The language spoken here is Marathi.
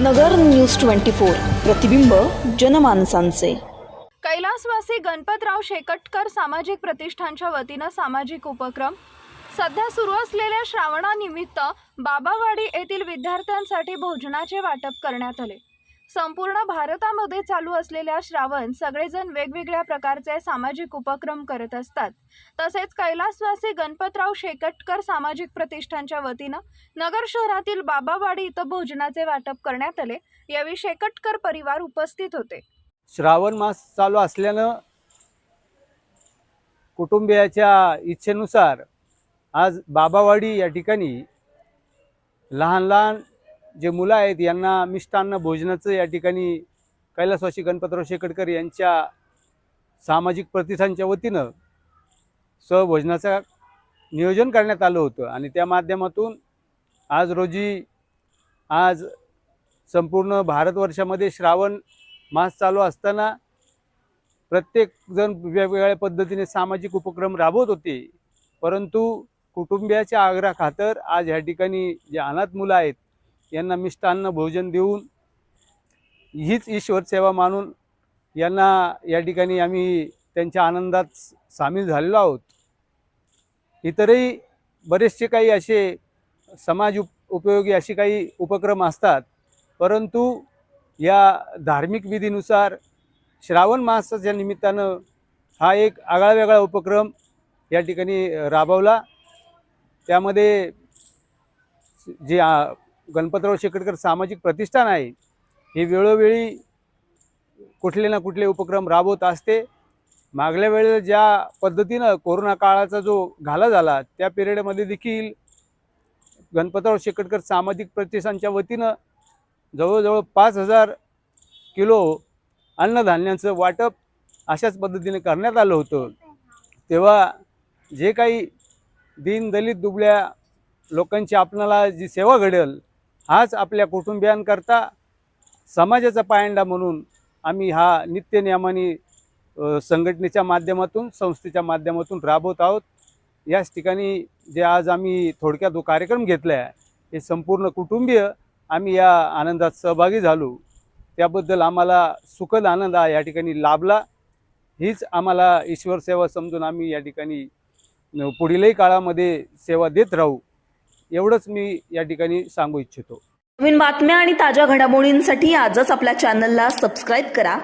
नगर न्यूज ट्वेंटी फोर प्रतिबिंब जनमानसांचे. कैलासवासी गणपतराव शेकटकर सामाजिक प्रतिष्ठानच्या वतीनं सामाजिक उपक्रम. सध्या सुरू असलेल्या श्रावणानिमित्त बाबावाडी येथील विद्यार्थ्यांसाठी भोजनाचे वाटप करण्यात आले. संपूर्ण भारतामध्ये चालू असलेल्या श्रावण सगळेजण वेगवेगळ्या प्रकारचे सामाजिक उपक्रम करत असतात. तसेच कैलासवासी गणपतराव शेकटकर सामाजिक प्रतिष्ठानच्या वतीनं नगर शहरातील बाबावाडी इथं भोजनाचे वाटप करण्यात आले. यावेळी शेकटकर परिवार उपस्थित होते. श्रावण मास चालू असल्यानं कुटुंबियाच्या इच्छेनुसार आज बाबावाडी या ठिकाणी लहान लहान जे मुलं आहेत यांना मिष्टान्न भोजनाचं या ठिकाणी कैलासवासी गणपतराव शेकडकर यांच्या सामाजिक प्रतिष्ठानच्या वतीनं सहभोजनाचं नियोजन करण्यात आलं होतं. आणि त्या माध्यमातून आज रोजी आज संपूर्ण भारतवर्षामध्ये श्रावण मास चालू असताना प्रत्येकजण वेगवेगळ्या पद्धतीने सामाजिक उपक्रम राबवत होते. परंतु कुटुंबियाच्या आग्रहाखातर आज ह्या ठिकाणी जे अनाथ मुलं आहेत यांना मिष्टान्न भोजन देऊन हीच ईश्वर सेवा मानून यांना या ठिकाणी आम्ही त्यांच्या आनंदात सामील झालेलो आहोत. इतरही बरेचसे काही असे समाज उप उपयोगी असे काही उपक्रम असतात. परंतु या धार्मिक विधीनुसार श्रावण मासाच्या निमित्तानं हा एक आगळा वेगळा उपक्रम या ठिकाणी राबवला. त्यामध्ये जे गणपतराव शेकडकर सामाजिक प्रतिष्ठान आहे हे वेळोवेळी कुठले ना कुठले उपक्रम राबवत असते. मागल्या वेळेला ज्या पद्धतीनं कोरोना काळाचा जो घाला झाला त्या पिरियडमध्ये देखील गणपतराव शेकडकर सामाजिक प्रतिष्ठानच्या वतीनं जवळजवळ पाच हजार किलो अन्नधान्यांचं वाटप अशाच पद्धतीने करण्यात आलं होतं. तेव्हा जे काही दीनदलित दुबळ्या लोकांची आपणाला जी सेवा घडेल हाच आपल्या कुटुंबियांकरता समाजाचा पायंडा म्हणून आम्ही हा नित्यनियमाने संघटनेच्या माध्यमातून संस्थेच्या माध्यमातून राबवत आहोत. याच ठिकाणी जे आज आम्ही थोडक्यात जो कार्यक्रम घेतला आहे हे संपूर्ण कुटुंबीय आम्ही या आनंदात सहभागी झालो. त्याबद्दल आम्हाला सुखद आनंद हा या ठिकाणी लाभला. हीच आम्हाला ईश्वर सेवा समजून आम्ही या ठिकाणी पुढीलही काळामध्ये सेवा देत राहू. एवढंच मी या ठिकाणी सांगू इच्छितो. नवीन बातम्या आणि ताज्या घडामोडींसाठी आजच आपल्या चॅनलला सबस्क्राईब करा.